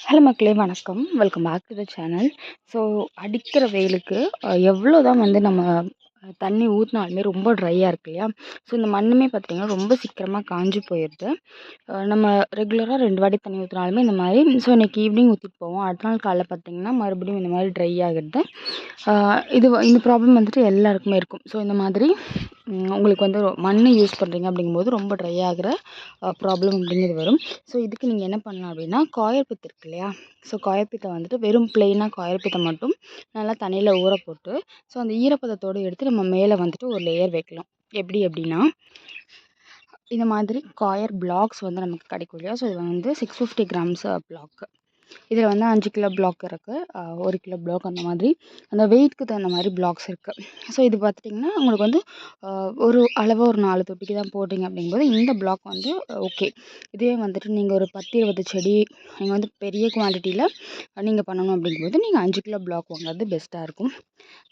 Hello மக்களே வணக்கம். Welcome back to the channel so அடிக்கிற வெயிலுக்கு எவ்வளோ தான் வந்து நம்ம தண்ணி ஊற்றினாலுமே ரொம்ப ட்ரையாக இருக்கு இல்லையா? ஸோ இந்த மண்ணுமே பார்த்திங்கன்னா ரொம்ப சீக்கிரமாக காஞ்சி போயிடுது நம்ம ரெகுலராக ரெண்டு வாட்டி தண்ணி ஊற்றினாலுமே இந்த மாதிரி ஸோ இன்றைக்கி ஈவினிங் ஊற்றிட்டு போவோம். அடுத்த நாள் காலைல பார்த்திங்கன்னா மறுபடியும் இந்த மாதிரி ட்ரை ஆகிடுது. இது இந்த ப்ராப்ளம் வந்துட்டு எல்லாருக்குமே இருக்கும். ஸோ இந்த மாதிரி உங்களுக்கு வந்து மண் யூஸ் பண்ணுறீங்க அப்படிங்கும்போது ரொம்ப ட்ரை ஆகிற ப்ராப்ளம் அப்படிங்கிறது வரும். ஸோ இதுக்கு நீங்கள் என்ன பண்ணலாம் அப்படின்னா காயர்பித்து இருக்கு இல்லையா? ஸோ காயற்பித்தை வந்துட்டு வெறும் பிளெயினாக காயற்பித்தை மட்டும் நல்லா தண்ணியில் ஊற போட்டு ஸோ அந்த ஈரப்பதத்தோடு எடுத்து நம்ம மேலே வந்துட்டு ஒரு லேயர் வைக்கலாம். எப்படி அப்படின்னா இந்த மாதிரி காயர் பிளாக்ஸ் வந்து நமக்கு கிடைக்கும் இல்லையா? ஸோ இது வந்து சிக்ஸ் ஃபிஃப்டி கிராம்ஸ் பிளாக்கு இதில் வந்து அஞ்சு கிலோ பிளாக் இருக்குது ஒரு கிலோ பிளாக் அந்த மாதிரி. அந்த வெயிட்க்கு தகுந்த மாதிரி பிளாக்ஸ் இருக்குது ஸோ இது பார்த்துட்டிங்கன்னா உங்களுக்கு வந்து ஒரு அளவாக ஒரு நாலு தொட்டிக்கு தான் போட்டிங்க அப்படிங்கும்போது இந்த பிளாக் வந்து ஓகே இதே வந்துட்டு நீங்கள் ஒரு பத்து இருபது செடி நீங்கள் வந்து பெரிய குவான்டிட்டியில் நீங்கள் பண்ணணும் அப்படிங்கும்போது நீங்கள் அஞ்சு கிலோ பிளாக் வாங்குறது பெஸ்ட்டாக இருக்கும்.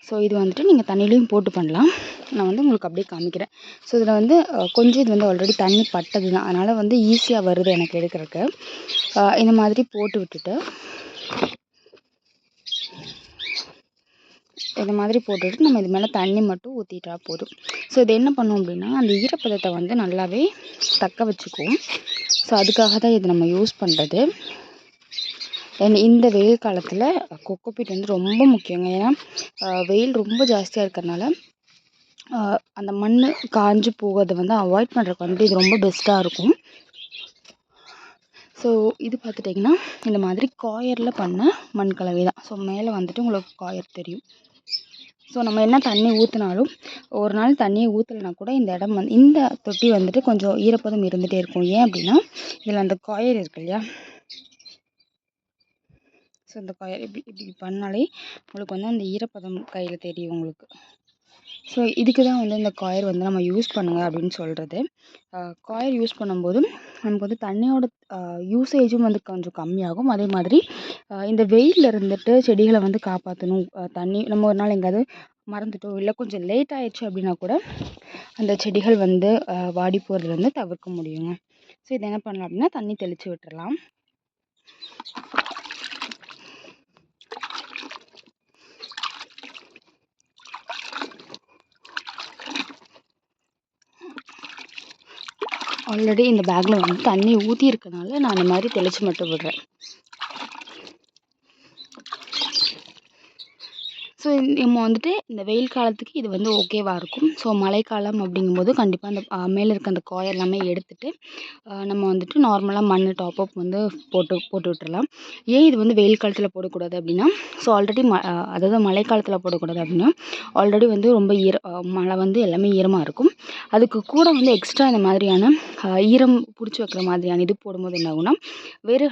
ஸோ இது வந்துட்டு நீங்கள் தண்ணியிலையும் போட்டு பண்ணலாம். நான் வந்து உங்களுக்கு அப்படியே காமிக்கிறேன். ஸோ இதில் வந்து கொஞ்சம் இது வந்து ஆல்ரெடி தண்ணி பட்டது தான். அதனால் வந்து ஈஸியாக வருது எனக்கு எடுக்கிறதுக்கு. இந்த மாதிரி போட்டு விட்டுட்டு இந்த மாதிரி போட்டுட்டு நம்ம இது மேலே தண்ணி மட்டும் ஊற்றிட்டா போதும். ஸோ இது என்ன பண்ணும் அப்படின்னா அந்த ஈரப்பதத்தை வந்து நல்லாவே தக்க வச்சுக்கும் ஸோ அதுக்காக தான் இது நம்ம யூஸ் பண்ணுறது இந்த வெயில் காலத்தில் கொக்கோபீட் வந்து ரொம்ப முக்கியங்க. ஏன்னா வெயில் ரொம்ப ஜாஸ்தியாக இருக்கிறனால அந்த மண் காஞ்சு போகிறத வந்து அவாய்ட் பண்ணுறதுக்கு வந்து இது ரொம்ப பெஸ்ட்டாக இருக்கும். ஸோ இது பார்த்துட்டிங்கன்னா இந்த மாதிரி காயரில் பண்ண மண் கலவை தான். ஸோ மேலே வந்துட்டு உங்களுக்கு காயர் தெரியும். ஸோ நம்ம என்ன தண்ணி ஊற்றினாலும் ஒரு நாள் தண்ணியை ஊற்றலைனா கூட இந்த இடம் வந்து இந்த தொட்டி வந்துட்டு கொஞ்சம் ஈரப்பதம் இருந்துகிட்டே இருக்கும். ஏன் அப்படின்னா இதில் அந்த காயர் இருக்கு இல்லையா? ஸோ இந்த காயர் இப்படி இப்படி பண்ணாலே உங்களுக்கு வந்து அந்த ஈரப்பதம் கையில் தெரியும் உங்களுக்கு. ஸோ இதுக்கு தான் வந்து இந்த காயர் வந்து நம்ம யூஸ் பண்ணுங்கள் அப்படின்னு சொல்கிறது காயர் யூஸ் பண்ணும்போது நமக்கு வந்து தண்ணியோட யூசேஜும் வந்து கொஞ்சம் கம்மியாகும். அதே மாதிரி இந்த வெயிலில் இருந்துட்டு செடிகளை வந்து காப்பாற்றணும் தண்ணி நம்ம ஒரு நாள் எங்கேயாவது மறந்துட்டோம் இல்லை கொஞ்சம் லேட் ஆயிடுச்சு அப்படின்னா கூட அந்த செடிகள் வந்து வாடி போகிறதுலேருந்து தவிர்க்க முடியுங்க. ஸோ இதை என்ன பண்ணலாம் அப்படின்னா தண்ணி தெளித்து விட்டுறலாம். ஆல்ரெடி இந்த பேக்கில் வந்து தண்ணி ஊற்றி இருக்கனால நான் அந்த மாதிரி தெளித்து மட்டும் விடுறேன். ஸோ நம்ம வந்துட்டு இந்த வெயில் காலத்துக்கு இது வந்து ஓகேவாக இருக்கும். ஸோ மழைக்காலம் அப்படிங்கும்போது கண்டிப்பாக அந்த மேலே இருக்க அந்த காய் எல்லாமே எடுத்துட்டு நம்ம வந்துட்டு நார்மலாக மண் டாப் அப் வந்து போட்டு போட்டு விட்டுறலாம். ஏன் இது வந்து வெயில் காலத்தில் போடக்கூடாது அப்படின்னா ஸோ ஆல்ரெடி ம அதாவது மழை காலத்தில் போடக்கூடாது அப்படின்னா ஆல்ரெடி வந்து ரொம்ப ஈர மழை வந்து எல்லாமே ஈரமாக இருக்கும். அதுக்கு கூட வந்து எக்ஸ்ட்ரா இந்த மாதிரியான ஈரம் பிடிச்சி வைக்கிற மாதிரியான இது போடும்போது என்ன ஆகும்னா வேறு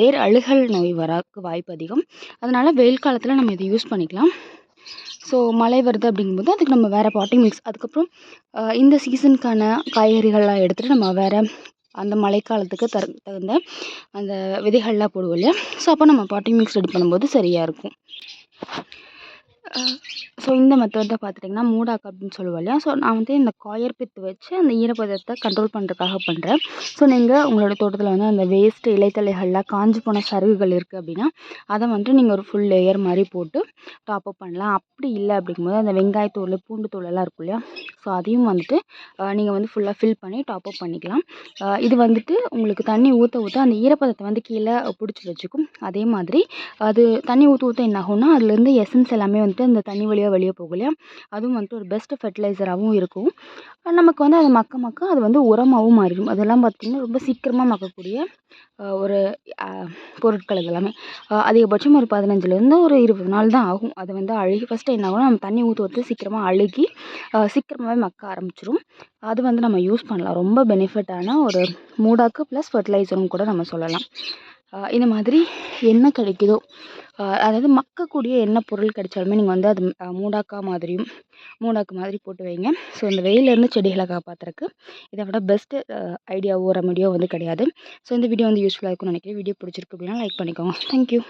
வேறு அழுகல் நோய் வரக்கு வாய்ப்பு அதிகம். அதனால் வெயில் காலத்தில் நம்ம இதை யூஸ் பண்ணிக்கலாம். ஸோ மழை வருது அப்படிங்கும்போது அதுக்கு நம்ம வேறு பாட்டிங் மிக்ஸ் அதுக்கப்புறம் இந்த சீசனுக்கான காய்கறிகள்லாம் எடுத்துகிட்டு நம்ம வேறு அந்த மழைக்காலத்துக்கு தர தகுந்த அந்த விதைகள்லாம் போடுவோம் இல்லையா? ஸோ அப்போ நம்ம பாட்டிங் மிக்ஸ் ரெடி பண்ணும்போது சரியாக இருக்கும். ஸோ இந்த மெத்தட் தான் பார்த்துட்டிங்கன்னா மூடாக்கு அப்படின்னு சொல்லுவோம் இல்லையா? ஸோ நான் வந்து இந்த காயர் பித்து வச்சு அந்த ஈரப்பதத்தை கண்ட்ரோல் பண்ணுறதுக்காக பண்ணுறேன் ஸோ நீங்கள் உங்களோட தோட்டத்தில் வந்து அந்த வேஸ்ட்டு இலைத்தழைகள்லாம் காஞ்சி போன சருகுகள் இருக்குது அப்படின்னா அதை வந்துட்டு நீங்கள் ஒரு ஃபுல் லேயர் மாதிரி போட்டு டாப் அப் பண்ணலாம். அப்படி இல்லை அப்படிங்கும்போது அந்த வெங்காயத்தூள் பூண்டு தூளெல்லாம் இருக்கும் இல்லையா? ஸோ அதையும் வந்துட்டு நீங்கள் வந்து ஃபுல்லாக ஃபில் பண்ணி டாப் அப் பண்ணிக்கலாம். இது வந்துட்டு உங்களுக்கு தண்ணி ஊற்ற ஊற்ற அந்த ஈரப்பதத்தை வந்து கீழே பிடிச்சி வச்சுக்கும். அதே மாதிரி அது தண்ணி ஊற்ற ஊற்ற என்ன ஆகும்னா அதுலேருந்து எசன்ஸ் எல்லாமே வந்து வந்துட்டு அந்த தண்ணி வழியாக வெளியே போகும் இல்லையா அதுவும் வந்துட்டு ஒரு பெஸ்ட்டு ஃபெர்டிலைசராகவும் இருக்கும். நமக்கு வந்து அது மக்க மக்க அது வந்து உரமாகவும் மாறிடும். அதெல்லாம் பார்த்திங்கன்னா ரொம்ப சீக்கிரமாக மக்கக்கூடிய ஒரு பொருட்கள் இதெல்லாமே. அதிகபட்சம் ஒரு பதினஞ்சுலேருந்து ஒரு இருபது நாள் தான் ஆகும். அது வந்து அழுகி ஃபஸ்ட்டு என்ன ஆகும் நம்ம தண்ணி ஊற்ற ஊற்ற சீக்கிரமாக அழுகி சீக்கிரமாகவே மக்க ஆரம்பிச்சிடும் அது வந்து நம்ம யூஸ் பண்ணலாம். ரொம்ப பெனிஃபிட்டான ஒரு மூடாக்கு ப்ளஸ் ஃபெர்டிலைசரும் கூட நம்ம சொல்லலாம். இந்த மாதிரி என்ன கிடைக்குதோ அதாவது மக்கக்கூடிய என்ன பொருள் கிடைச்சாலுமே நீங்கள் வந்து அது மூடாக்கா மாதிரியும் மூடாக்கு மாதிரி போட்டு வைங்க. ஸோ இந்த வெயிலேருந்து செடிகளை காப்பாற்றுறக்கு இதை விட பெஸ்ட்டு ஐடியாவோ ரெமடியோ வந்து கிடையாது. ஸோ இந்த வீடியோ வந்து யூஸ்ஃபுல்லாக இருக்கும்னு நினைக்கிறேன். வீடியோ பிடிச்சிருக்கு அப்படின்னா லைக் பண்ணிக்கோங்க. தேங்க்யூ